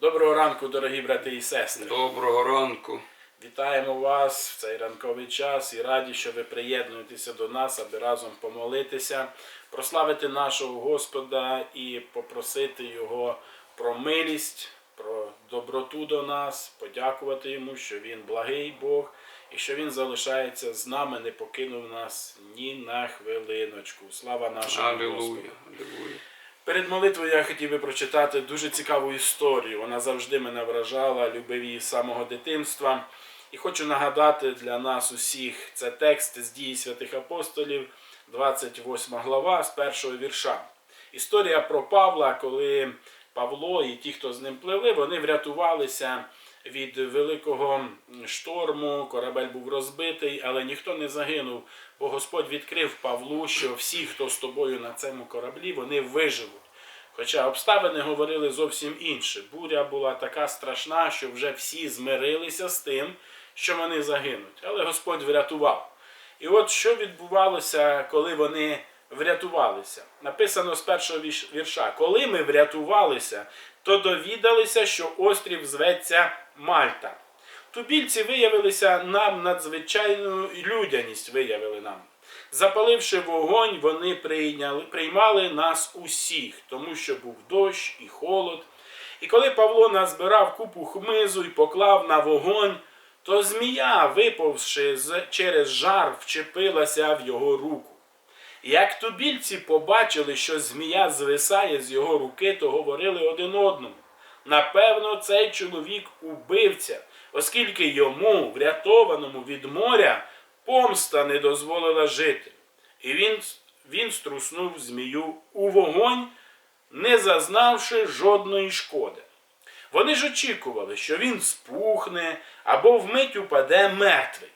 Доброго ранку, дорогі брати і сестри. Доброго ранку. Вітаємо вас в цей ранковий час і раді, що ви приєднуєтеся до нас, аби разом помолитися, прославити нашого Господа і попросити Його про милість, про доброту до нас, подякувати Йому, що Він благий Бог і що Він залишається з нами, не покинув нас ні на хвилиночку. Слава нашому Господу. Алілуя. Перед молитвою я хотів би прочитати дуже цікаву історію. Вона завжди мене вражала, любив її з самого дитинства. І хочу нагадати для нас усіх це текст з дії святих апостолів, 28 глава з першого вірша. Історія про Павла, коли Павло і ті, хто з ним пливли, вони врятувалися від великого шторму, корабель був розбитий, але ніхто не загинув, бо Господь відкрив Павлу, що всі, хто з тобою на цьому кораблі, вони виживуть. Хоча обставини говорили зовсім інше. Буря була така страшна, що вже всі змирилися з тим, що вони загинуть. Але Господь врятував. І от що відбувалося, коли вони врятувалися. Написано з першого вірша: Коли ми врятувалися, то довідалися, що острів зветься Мальта. Тубільці виявилися нам надзвичайну людяність виявили нам. Запаливши вогонь, вони прийняли, приймали нас усіх, тому що був дощ і холод. І коли Павло назбирав купу хмизу і поклав на вогонь, то змія, виповзши через жар, вчепилася в його руку. І Як тубільці побачили, що змія звисає з його руки, то говорили один одному. Напевно, цей чоловік убивця, оскільки йому, врятованому від моря, помста не дозволила жити. І він, він струснув змію у вогонь, не зазнавши жодної шкоди. Вони ж очікували, що він спухне або вмить упаде мертвий.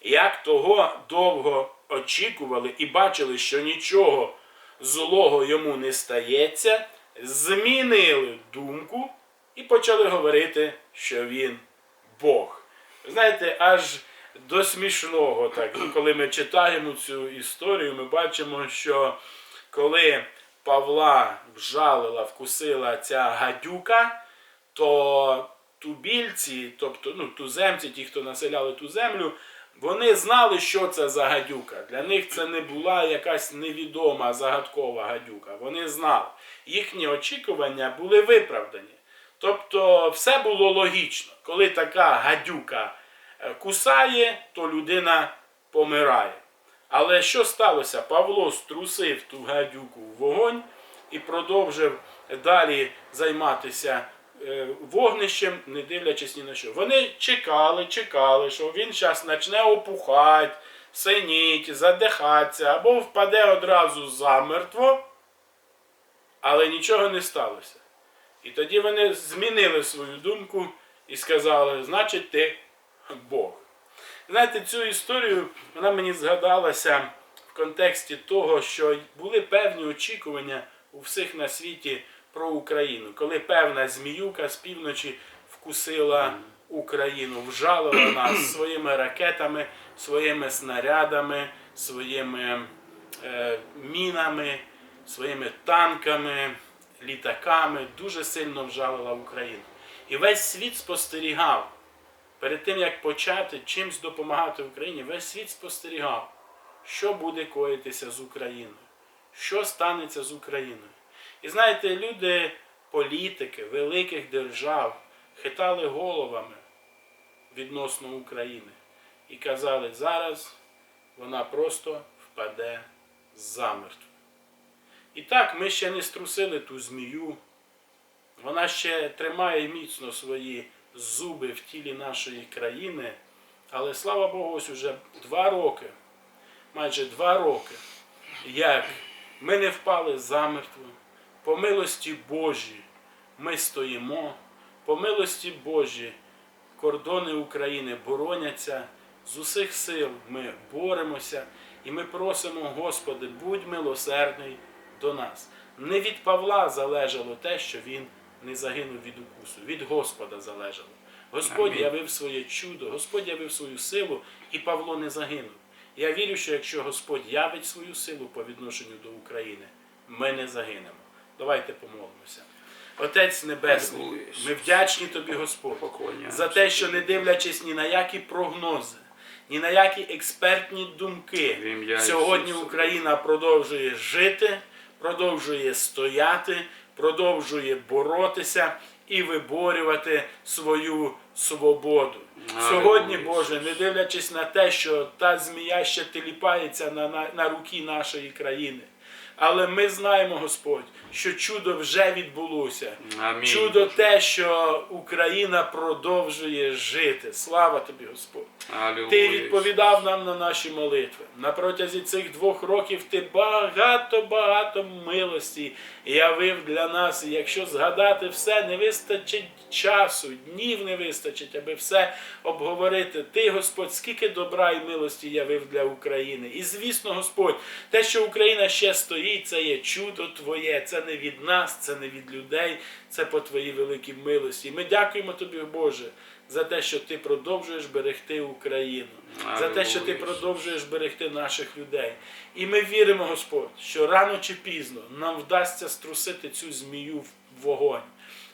Як того довго очікували і бачили, що нічого злого йому не стається, змінили думку і почали говорити, що він Бог. Знаєте, аж до смішного, так, коли ми читаємо цю історію, ми бачимо, що коли Павла вжалила, вкусила ця гадюка, то тубільці, тобто ну, туземці, ті, хто населяли ту землю, вони знали, що це за гадюка. Для них це не була якась невідома загадкова гадюка. Вони знали. Їхні очікування були виправдані. Тобто все було логічно. Коли така гадюка е, кусає, то людина помирає. Але що сталося? Павло струсив ту гадюку в вогонь і продовжив далі займатися е, вогнищем, не дивлячись ні на що. Вони чекали, чекали, що він зараз почне опухати, синіть, задихатися або впаде одразу замертво, але нічого не сталося. І тоді вони змінили свою думку і сказали, значить, ти Бог. Знаєте, цю історію вона мені згадалася в контексті того, що були певні очікування у всіх на світі про Україну, коли певна зміюка з півночі вкусила Україну, вжалила нас своїми ракетами, своїми снарядами, своїми е, мінами, своїми танками, літаками, дуже сильно вжалила Україну. І весь світ спостерігав. Перед тим як почати чимсь допомагати Україні, весь світ спостерігав, що буде коїтися з Україною, що станеться з Україною. І знаєте, люди, політики великих держав хитали головами відносно України і казали, зараз вона просто впаде замертво. І так, ми ще не струсили ту змію, вона ще тримає міцно свої зуби в тілі нашої країни. Але слава Богу, ось уже два роки, майже два роки, як ми не впали замертво, по милості Божій ми стоїмо, по милості Божій кордони України бороняться, з усіх сил ми боремося. І ми просимо, Господи, будь милосердний до нас. Не від Павла залежало те, що він не загинув від укусу, від Господа залежало. Господь явив своє чудо, Господь явив свою силу, і Павло не загинув. Я вірю, що якщо Господь явить свою силу по відношенню до України, ми не загинемо. Давайте помолимося. Отець Небесний, ми вдячні тобі, Господь, за те, що не дивлячись ні на які прогнози, ні на які експертні думки, сьогодні Україна продовжує жити, продовжує стояти, продовжує боротися і виборювати свою свободу. Сьогодні, Боже, не дивлячись на те, що та змія ще теліпається на, на, на руки нашої країни. Але ми знаємо, Господь, що чудо вже відбулося. Амінь. Чудо те, що Україна продовжує жити. Слава тобі, Господь. Алілуя, Ти відповідав нам на наші молитви. На протязі цих двох років ти багато-багато милості явив для нас. І якщо згадати все, не вистачить часу, днів не вистачить, аби все обговорити. Ти, Господь, скільки добра і милості явив для України. І звісно, Господь, те, що Україна ще стоїть, це є чудо Твоє. Це не від нас, це не від людей, це по Твоїй великій милості. Ми дякуємо Тобі, Боже. За те, що ти продовжуєш берегти Україну, за те, що ти продовжуєш берегти наших людей. І ми віримо, Господь, що рано чи пізно нам вдасться струсити цю змію в вогонь.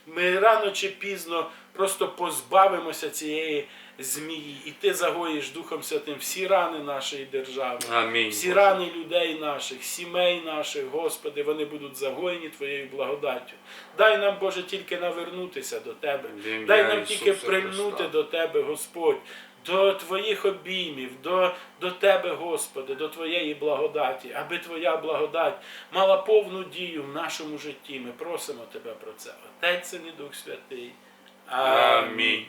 Ми рано чи пізно просто позбавимося цієї змії, і ти загоїш Духом Святим всі рани нашої держави. Амінь. Всі Боже. рани людей наших, сімей наших, Господи, вони будуть загоєні Твоєю благодаттю. Дай нам, Боже, тільки навернутися до Тебе. Дай нам тільки прильнути до Тебе, Господь, до Твоїх обіймів, до, до Тебе, Господи, до Твоєї благодаті, аби Твоя благодать мала повну дію в нашому житті. Ми просимо Тебе про це. Отець Син і Дух Святий. Амінь.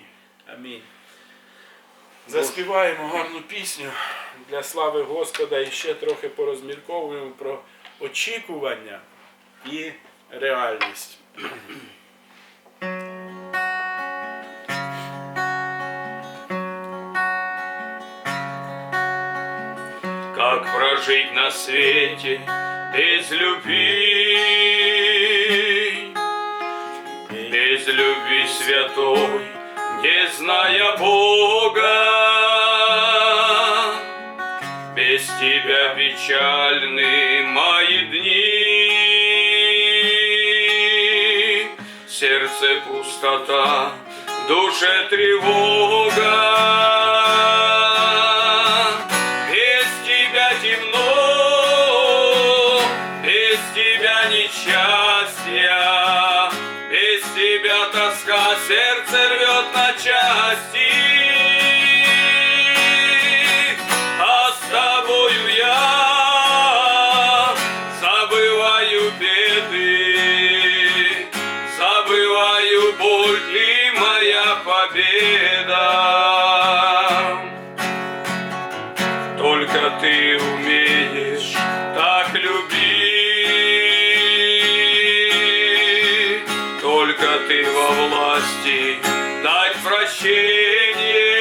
Амінь. Заспіваємо гарну пісню для слави Господа і ще трохи порозмірковуємо про очікування і реальність. Прожить на свете без любви, без любви святой, не зная Бога, без тебя печальны мои дни, сердце пустота, душе тревога. Тебя тоска сердце рвет на части. Дать прощение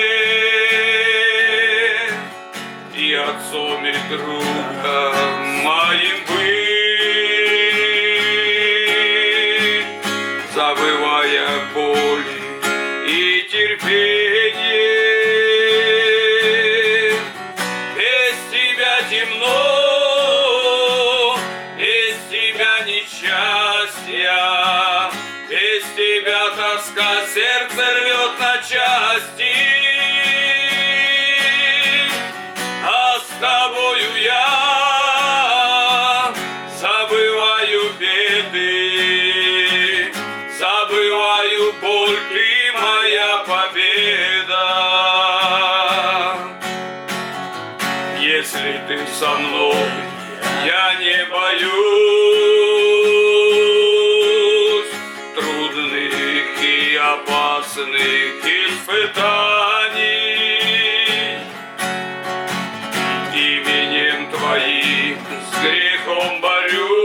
и отцом и другом моим быть, мной, я не боюсь трудных и опасных испытаний. Именем Твоим с грехом борюсь,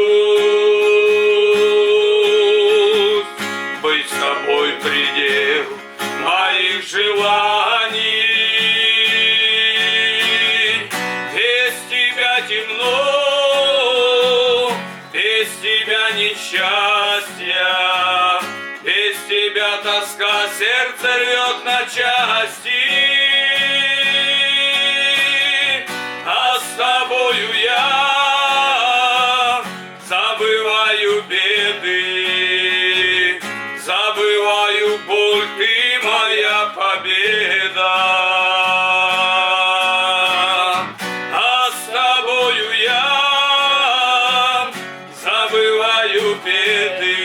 забываю беды, боль, ты моя победа. А с тобою я забываю беды,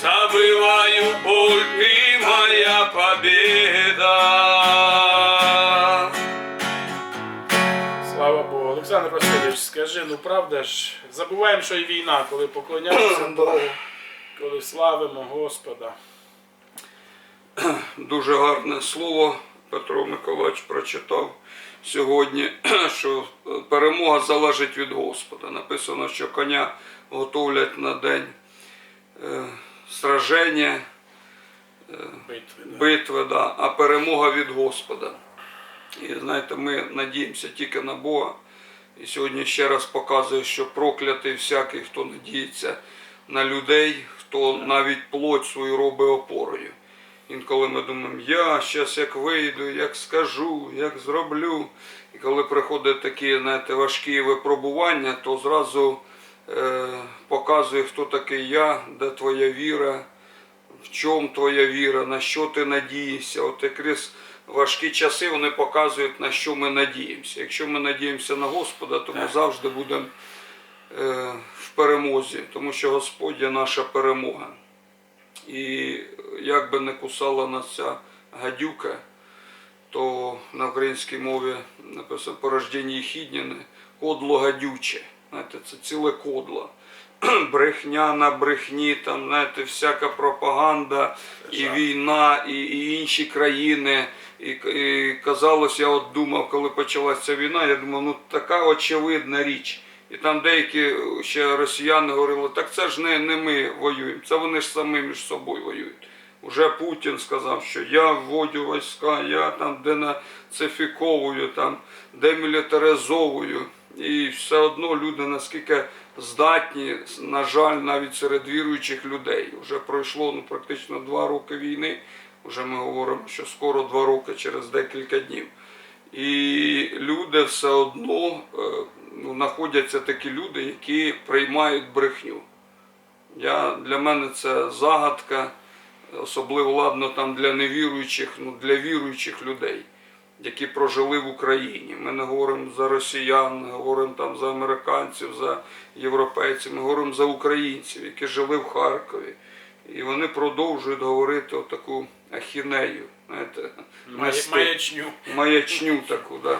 забываю боль, ты моя победа. Слава Богу. Олександр Васильович, скажи, ну правда ж, забуваємо, що і війна, коли поклоняємося Богу, коли славимо Господа. Дуже гарне слово Петро Миколаївич прочитав сьогодні, що перемога залежить від Господа. Написано, що коня готовлять на день е, сраження, Битви. да. битви, да, а перемога від Господа. І знаєте, ми надіємося тільки на Бога. І сьогодні ще раз показує, що проклятий всякий, хто надіється на людей, хто навіть плоть свою робить опорою. Інколи ми думаємо, я зараз як вийду, як скажу, як зроблю. І коли приходять такі знаєте, важкі випробування, то зразу е, показує, хто такий я, де твоя віра, в чому твоя віра, на що ти надієшся. От якраз важкі часи вони показують, на що ми надіємося. Якщо ми надіємося на Господа, то ми завжди будемо е, в перемозі, тому що Господь є наша перемога. І як би не кусала нас ця гадюка, то на українській мові написано порождені їхідніни кодло гадюче. Знаєте, це ціле кодло. Брехня на брехні, там, знаєте, всяка пропаганда, і війна, і, і інші країни. І, і казалось, я от думав, коли почалася війна, я думав, ну така очевидна річ. І там деякі ще росіяни говорили, так це ж не, не ми воюємо, це вони ж самі між собою воюють. Уже Путін сказав, що я вводю війська, я там денацифіковую, там демілітаризовую. І все одно люди наскільки здатні, на жаль, навіть серед віруючих людей. Вже пройшло ну, практично два роки війни. Вже ми говоримо, що скоро два роки через декілька днів. І люди все одно е, ну, знаходяться такі люди, які приймають брехню. Я, для мене це загадка, особливо ладно там для невіруючих, ну для віруючих людей, які прожили в Україні. Ми не говоримо за росіян, не говоримо там за американців, за європейців, ми говоримо за українців, які жили в Харкові. І вони продовжують говорити отаку ахінею. Знаєте, нести Маячню. маячню таку. Да.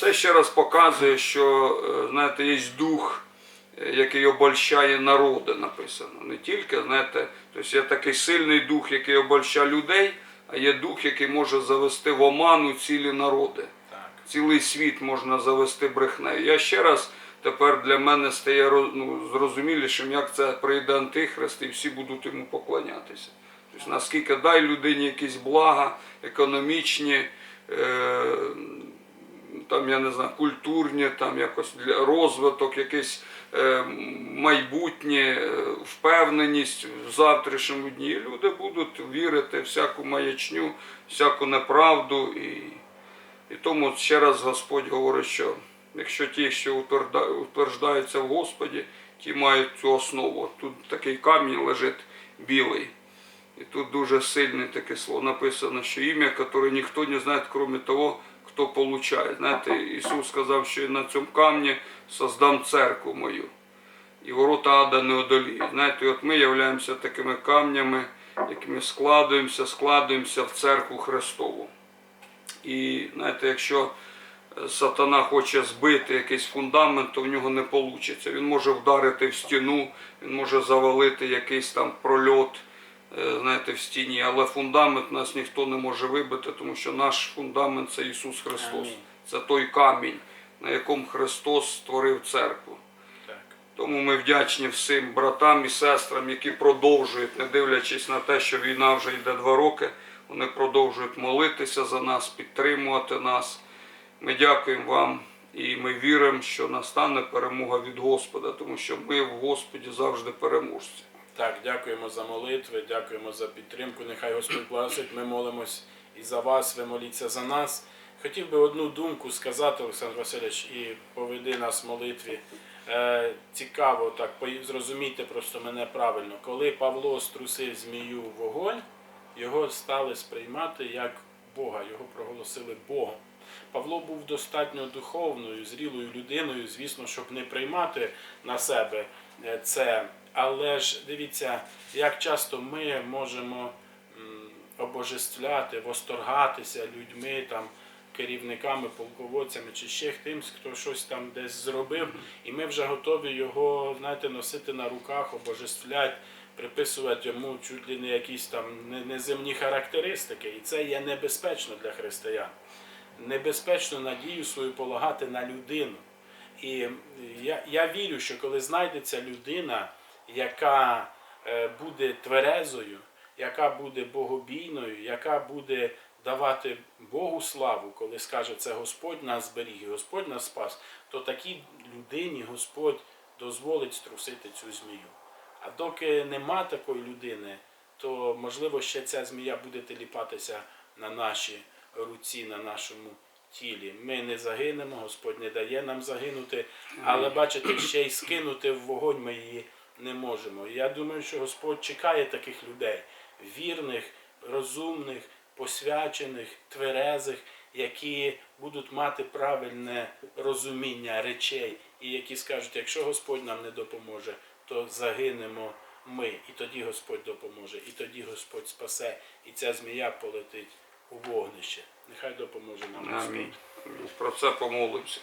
Це ще раз показує, що е, знаєте, є дух, е, який обольщає народи, написано. Не тільки, знаєте, тобто є такий сильний дух, який обольщає людей, а є дух, який може завести в оману цілі народи. Так. Цілий світ можна завести брехнею. Я ще раз тепер для мене стає ну, зрозумілішим, як це прийде антихрист, і всі будуть йому поклонятися. Тобто, наскільки дай людині якісь блага, економічні, е, там, я не знаю, культурні, там якось для розвиток, якийсь майбутнє, е, впевненість в завтрашньому дні. Люди будуть вірити всяку маячню, всяку неправду. І, і тому ще раз Господь говорить, що якщо ті, що утверждаються в Господі, ті мають цю основу. Тут такий камінь лежить білий. І тут дуже сильне таке слово написано, що ім'я, яке ніхто не знає, крім того, хто получає. Знаєте, Ісус сказав, що на цьому камні создам церкву мою. І ворота ада не одоліють. Знаєте, от ми являємося такими камнями, якими складуємося, складуємося в церкву Христову. І знаєте, якщо е, сатана хоче збити якийсь фундамент, то в нього не вийде. Він може вдарити в стіну, він може завалити якийсь там прольот знаєте, в стіні, але фундамент нас ніхто не може вибити, тому що наш фундамент це Ісус Христос. Це той камінь, на якому Христос створив церкву. Тому ми вдячні всім братам і сестрам, які продовжують, не дивлячись на те, що війна вже йде два роки, вони продовжують молитися за нас, підтримувати нас. Ми дякуємо вам і ми віримо, що настане перемога від Господа, тому що ми в Господі завжди переможці. Так, дякуємо за молитви, дякуємо за підтримку. Нехай Господь благословить. Ми молимось і за вас, ви моліться за нас. Хотів би одну думку сказати, Олександр Васильович, і поведи нас в молитві. е, цікаво так зрозумійте просто мене правильно. Коли Павло струсив змію в вогонь, його стали сприймати як Бога, його проголосили Богом. Павло був достатньо духовною, зрілою людиною, звісно, щоб не приймати на себе е, це. Але ж дивіться, як часто ми можемо обожествляти, восторгатися людьми, там, керівниками, полководцями чи ще тимсь, хто щось там десь зробив, і ми вже готові його знаєте, носити на руках, обожествляти, приписувати йому чуть ли не якісь там не- неземні характеристики. І це є небезпечно для християн. Небезпечно надію свою полагати на людину. І я, я вірю, що коли знайдеться людина, яка е, буде тверезою, яка буде богобійною, яка буде давати Богу славу, коли скаже, це Господь нас зберіг і Господь нас спас, то такій людині Господь дозволить струсити цю змію. А доки нема такої людини, то можливо ще ця змія буде теліпатися на нашій руці, на нашому тілі. Ми не загинемо, Господь не дає нам загинути, але бачите, ще й скинути в вогонь ми її не можемо. І Я думаю, що Господь чекає таких людей, вірних, розумних, посвячених, тверезих, які будуть мати правильне розуміння речей, і які скажуть, якщо Господь нам не допоможе, то загинемо ми, і тоді Господь допоможе, і тоді Господь спасе, і ця змія полетить у вогнище. Нехай допоможе нам Господь. Про це помолимося.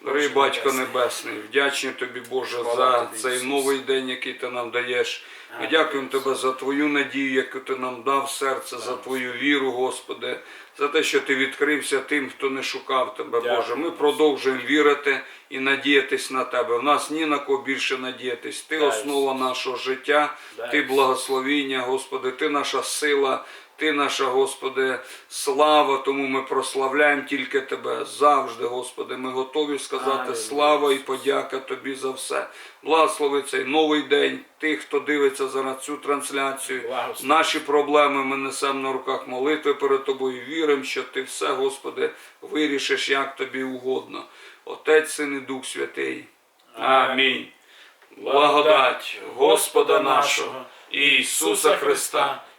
Дорогий Батько Небесний. Вдячні тобі, Боже, за цей новий день, який ти нам даєш. Ми дякуємо тебе за твою надію, яку ти нам дав серце, за твою віру, Господи, за те, що ти відкрився тим, хто не шукав тебе, Боже. Ми продовжуємо вірити і надіятись на тебе. В нас ні на кого більше надіятись. Ти основа нашого життя, ти благословіння, Господи, ти наша сила. Ти наша, Господи, слава, тому ми прославляємо тільки Тебе завжди, Господи. Ми готові сказати Алілуя, слава і подяка Тобі за все. Благослови цей новий день тих, хто дивиться зараз цю трансляцію. Благослови. Наші проблеми ми несемо на руках молитви перед Тобою. Віримо, що Ти все, Господи, вирішиш, як Тобі угодно. Отець, Син і Дух Святий. Амінь. Благодать Господа нашого Ісуса Христа,